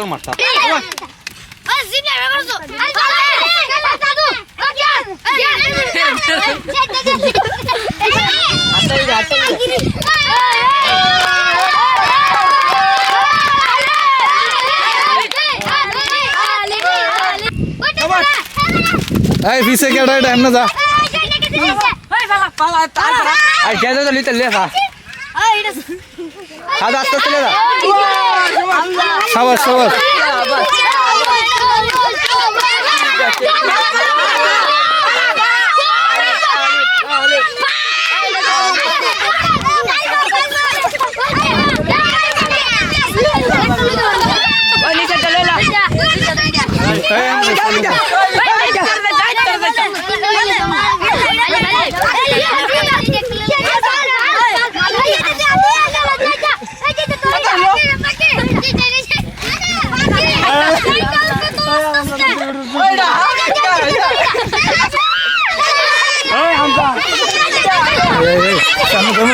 তোর মারতা এই পিছে কেডা এটা এমনে যা আর কে তো লিতে লে খা খা আস্তে আস্তে লে સાવર સાવર Hey, I'm